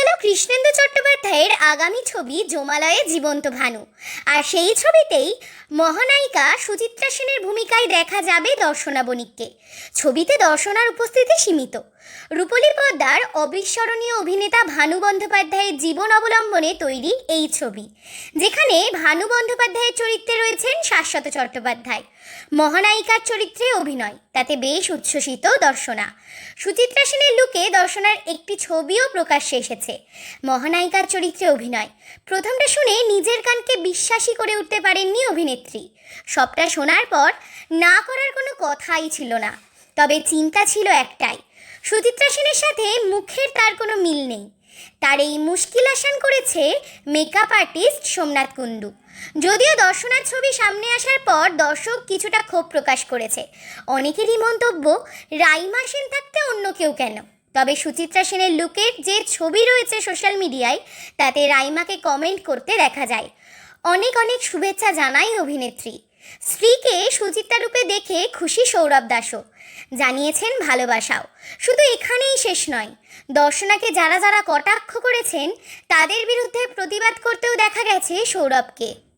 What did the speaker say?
পরিচালক কৃষ্ণেন্দু চট্টোপাধ্যায়ের আগামী ছবি জমালয়ে জীবন্ত ভানু। আর সেই ছবিতেই মহানায়িকা সুচিত্রা সেনের ভূমিকায় দেখা যাবে দর্শনা বণিককে ছবিতে দর্শনার উপস্থিতি সীমিত। রূপলী পদ্মার অবিস্মরণীয় অভিনেতা ভানু বন্দ্যোপাধ্যায়ের জীবন অবলম্বনে তৈরি এই ছবি, যেখানে ভানু বন্দ্যোপাধ্যায়ের চরিত্রে রয়েছেন শাশ্বত চট্টোপাধ্যায়। মহানায়িকার চরিত্রে অভিনয়, তাতে বেশ উচ্ছ্বসিত দর্শনা। সুচিত্রা সেনের লুকে দর্শনার একটি ছবিও প্রকাশ্যে এসেছে। মহানায়িকার চরিত্রে অভিনয়। প্রথমটা শুনে নিজের কানকে বিশ্বাসই করে উঠতে পারেননি অভিনেত্রী। সবটা শোনার পর না করার কোনো কথাই ছিল না। তবে চিন্তা ছিল একটাই, সুচিত্রা সেনের সাথে মুখের তার কোনো মিল নেই। তার এই মুশকিল আসান করেছে মেকআপ আর্টিস্ট সোমনাথ কুণ্ডু। যদিও দর্শনার ছবি সামনে আসার পর দর্শক কিছুটা ক্ষোভ প্রকাশ করেছে। অনেকেরই মন্তব্য, রাইমা সেন থাকতে অন্য কেউ কেন? তবে সুচিত্রা সেনের লুকের যে ছবি রয়েছে সোশ্যাল মিডিয়ায়, তাতে রাইমাকে কমেন্ট করতে দেখা যায়। অনেক অনেক শুভেচ্ছা জানাই অভিনেত্রী। স্ত্রীকে সুচিত্রা রূপে দেখে খুশি সৌরভ দাসও। জানিয়েছেন ভালোবাসাও। শুধু এখানেই শেষ নয়, দর্শনাকে যারা যারা কটাক্ষ করেছেন, তাদের বিরুদ্ধে প্রতিবাদ করতেও দেখা গেছে সৌরভকে।